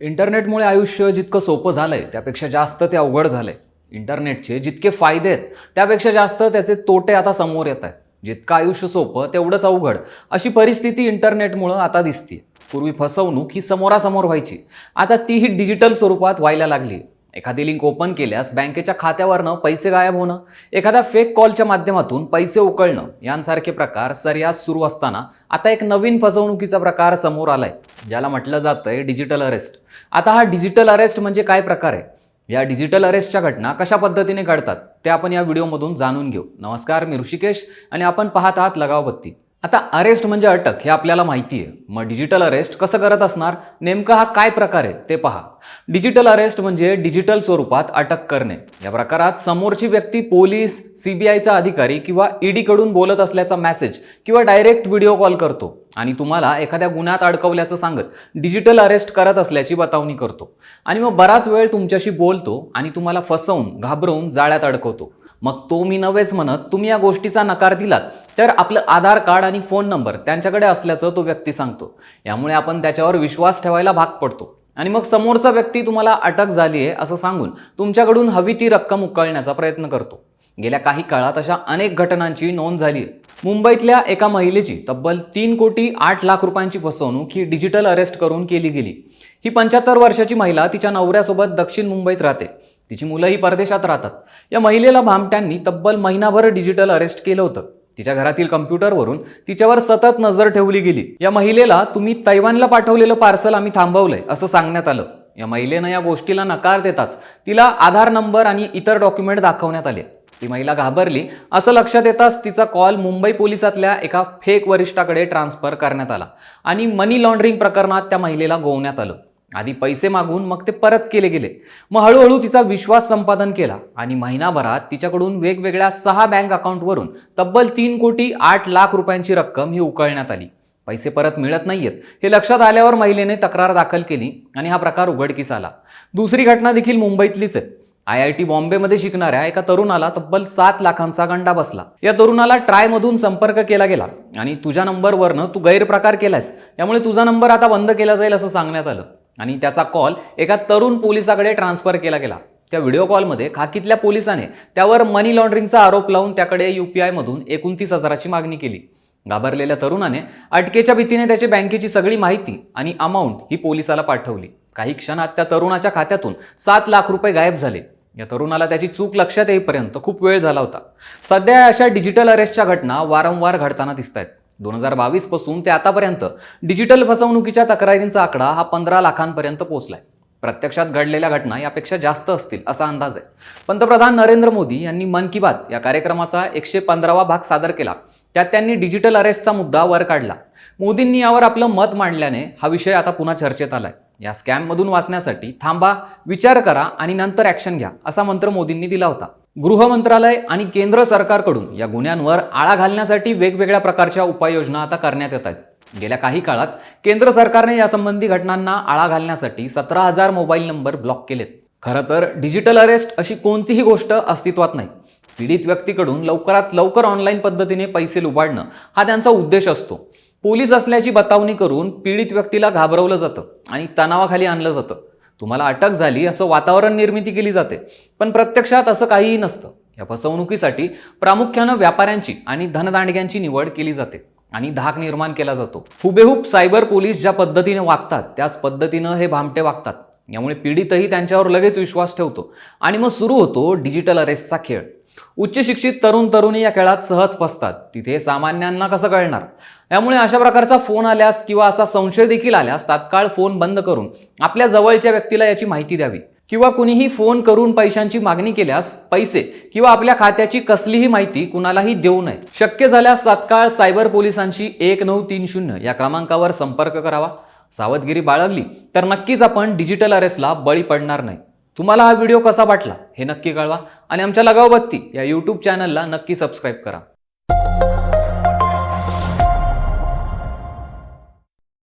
इंटरनेटमुळे आयुष्य जितकं सोपं झालंय त्यापेक्षा जास्त ते अवघड झालंय. इंटरनेटचे जितके फायदे आहेत त्यापेक्षा जास्त त्याचे तोटे आता समोर येत आहेत. जितकं आयुष्य सोपं तेवढंच अवघड. अशी परिस्थिती इंटरनेटमुळं आता दिसते पूर्वी फसवणूक ही समोरासमोर व्हायची. आता तीही डिजिटल स्वरूपात व्हायला लागली एखादी लिंक ओपन केल्यास बँकेच्या खात्यावरनं पैसे गायब होणं एखाद्या फेक कॉलच्या माध्यमातून पैसे उकळणं यांसारखे प्रकार सर्यास सुरू असताना आता एक नवीन फसवणुकीचा प्रकार समोर आलाय ज्याला म्हटलं जातंय डिजिटल अरेस्ट आता हा डिजिटल अरेस्ट म्हणजे काय प्रकार आहे? या डिजिटल अरेस्टच्या घटना कशा पद्धतीने घडतात ते आपण या व्हिडिओमधून जाणून घेऊ. नमस्कार मी ऋषिकेश आणि आपण पाहत आहात लगावबत्ती. आता अरेस्ट म्हणजे अटक हे आपल्याला माहिती आहे मग डिजिटल अरेस्ट कसं करत असणार? नेमका हा काय प्रकार आहे ते पहा. डिजिटल अरेस्ट म्हणजे डिजिटल स्वरूपात अटक करणे. या प्रकारात समोरची व्यक्ती पोलीस सीबीआयचा अधिकारी किंवा ईडीकडून बोलत असल्याचा मेसेज किंवा डायरेक्ट व्हिडिओ कॉल करतो आणि तुम्हाला एखाद्या गुन्ह्यात अडकवल्याचं सांगत डिजिटल अरेस्ट करत असल्याची बतावणी करतो. आणि मग बराच वेळ तुमच्याशी बोलतो आणि तुम्हाला फसवून घाबरवून जाळ्यात अडकवतो. मग तो मी नव्हेच म्हणत तुम्ही या गोष्टीचा नकार दिलात. तर आपलं आधार कार्ड आणि फोन नंबर त्यांच्याकडे असल्याचं तो व्यक्ती सांगतो. यामुळे आपण त्याच्यावर विश्वास ठेवायला भाग पडतो. आणि मग समोरचा व्यक्ती तुम्हाला अटक झाली आहे असं सांगून तुमच्याकडून हवी ती रक्कम उकळण्याचा प्रयत्न करतो. गेल्या काही काळात अशा अनेक घटनांची नोंद झाली आहे. मुंबईतल्या एका महिलेची तब्बल तीन कोटी आठ लाख रुपयांची फसवणूक ही डिजिटल अरेस्ट करून केली गेली. ही पंच्याहत्तर वर्षाची महिला तिच्या नवऱ्यासोबत दक्षिण मुंबईत राहते. तिची मुलंही परदेशात राहतात. या महिलेला भामट्यांनी तब्बल महिनाभर डिजिटल अरेस्ट केलं होतं. तिच्या घरातील कम्प्युटरवरून तिच्यावर सतत नजर ठेवली गेली. या महिलेला तुम्ही तैवानला पाठवलेलं पार्सल आम्ही थांबवलंय असं सांगण्यात आलं. या महिलेनं या गोष्टीला नकार देताच तिला आधार नंबर आणि इतर डॉक्युमेंट दाखवण्यात आले. ती महिला घाबरली असं लक्षात येताच तिचा कॉल मुंबई पोलिसातल्या एका फेक वरिष्ठाकडे ट्रान्सफर करण्यात आला आणि मनी लॉन्ड्रिंग प्रकरणात त्या महिलेला गोवण्यात आलं. आधी पैसे मागून मग ते परत केले गेले. मग हळूहळू तिचा विश्वास संपादन केला आणि महिनाभरात तिच्याकडून वेगवेगळ्या सहा बँक अकाउंटवरून तब्बल तीन कोटी आठ लाख रुपयांची रक्कम ही उकळण्यात आली. पैसे परत मिळत नाहीयेत. हे लक्षात आल्यावर महिलेने तक्रार दाखल केली आणि हा प्रकार उघडकीस आला. दुसरी घटना देखील मुंबईतलीच आहे. आय आय टी बॉम्बेमध्ये शिकणाऱ्या एका तरुणाला तब्बल सात लाखांचा गंडा बसला. या तरुणाला ट्रायमधून संपर्क केला गेला आणि तुझ्या नंबरवरनं तू गैरप्रकार केलायस. त्यामुळे तुझा नंबर आता बंद केला जाईल असं सांगण्यात आलं. आणि त्याचा कॉल एका तरुण पोलिसाकडे ट्रान्सफर केला गेला. त्या व्हिडिओ कॉलमध्ये खाकीतल्या पोलिसाने त्यावर मनी लॉन्ड्रिंगचा आरोप लावून त्याकडे युपीआयमधून एकोणतीस हजाराची मागणी केली. घाबरलेल्या तरुणाने अटकेच्या भीतीने त्याची बँकेची सगळी माहिती आणि अमाऊंट ही पोलिसाला पाठवली. काही क्षणात त्या तरुणाच्या खात्यातून सात लाख रुपये गायब झाले. या तरुणाला त्याची चूक लक्षात येईपर्यंत खूप वेळ झाला होता. सध्या अशा डिजिटल अरेस्टच्या घटना वारंवार घडताना दिसत आहेत दोन हजार बावीसपासून ते आतापर्यंत डिजिटल फसवणुकीच्या तक्रारींचा आकडा हा पंधरा लाखांपर्यंत पोहोचलाय. प्रत्यक्षात घडलेल्या घटना यापेक्षा जास्त असतील असा अंदाज आहे. पंतप्रधान नरेंद्र मोदी यांनी मन की बात या कार्यक्रमाचा एकशे पंधरावा भाग सादर केला. त्यात त्यांनी डिजिटल अरेस्टचा मुद्दा वर काढला. मोदींनी यावर आपलं मत मांडल्याने हा विषय आता पुन्हा चर्चेत आलाय. या स्कॅममधून वाचण्यासाठी थांबा विचार करा आणि नंतर ॲक्शन घ्या असा मंत्र मोदींनी दिला होता. गृह मंत्रालय आणि केंद्र सरकारकडून या गुन्ह्यांवर आळा घालण्यासाठी वेगवेगळ्या प्रकारच्या उपाययोजना आता करण्यात येत आहेत. गेल्या काही काळात केंद्र सरकारने यासंबंधी घटनांना आळा घालण्यासाठी सतरा हजार मोबाईल नंबर ब्लॉक केलेत. खरं तर डिजिटल अरेस्ट अशी कोणतीही गोष्ट अस्तित्वात नाही. पीडित व्यक्तीकडून लवकरात लवकर ऑनलाईन पद्धतीने पैसे लुबाडणं हा त्यांचा उद्देश असतो. पोलीस असल्याची बतावणी करून पीडित व्यक्तीला घाबरवलं जातं आणि तणावाखाली आणलं जातं. तुम्हाला अटक झाली असं वातावरण निर्मिती केली जाते. पण प्रत्यक्षात असं काहीही नसतं. या फसवणुकीसाठी प्रामुख्यानं व्यापाऱ्यांची आणि धनदांडग्यांची निवड केली जाते आणि धाक निर्माण केला जातो. हुबेहूब सायबर पोलीस ज्या पद्धतीने वागतात त्याच पद्धतीनं हे भामटे वागतात. यामुळे पीडितही त्यांच्यावर लगेच विश्वास ठेवतो. आणि मग सुरू होतो डिजिटल अरेस्टचा खेळ. उच्च शिक्षित तरुण तरुणी या खेळात सहज फसतात. तिथे सामान्यांना कसं कळणार? यामुळे अशा प्रकारचा फोन आल्यास किंवा असा संशय देखील आल्यास तात्काळ फोन बंद करून आपल्या जवळच्या व्यक्तीला याची माहिती द्यावी. किंवा कुणीही फोन करून पैशांची मागणी केल्यास पैसे किंवा आपल्या खात्याची कसलीही माहिती कुणालाही देऊ नये. शक्य झाल्यास तात्काळ सायबर पोलिसांशी एक नऊ तीन शून्य या क्रमांकावर संपर्क करावा. सावधगिरी बाळगली तर नक्कीच आपण डिजिटल अरेस्टला बळी पडणार नाही. तुम्हाला हा व्हिडिओ कसा वाटला हे नक्की कळवा. आणि आमच्या लगावबत्ती या यूट्यूब चॅनलला नक्की सबस्क्राईब करा.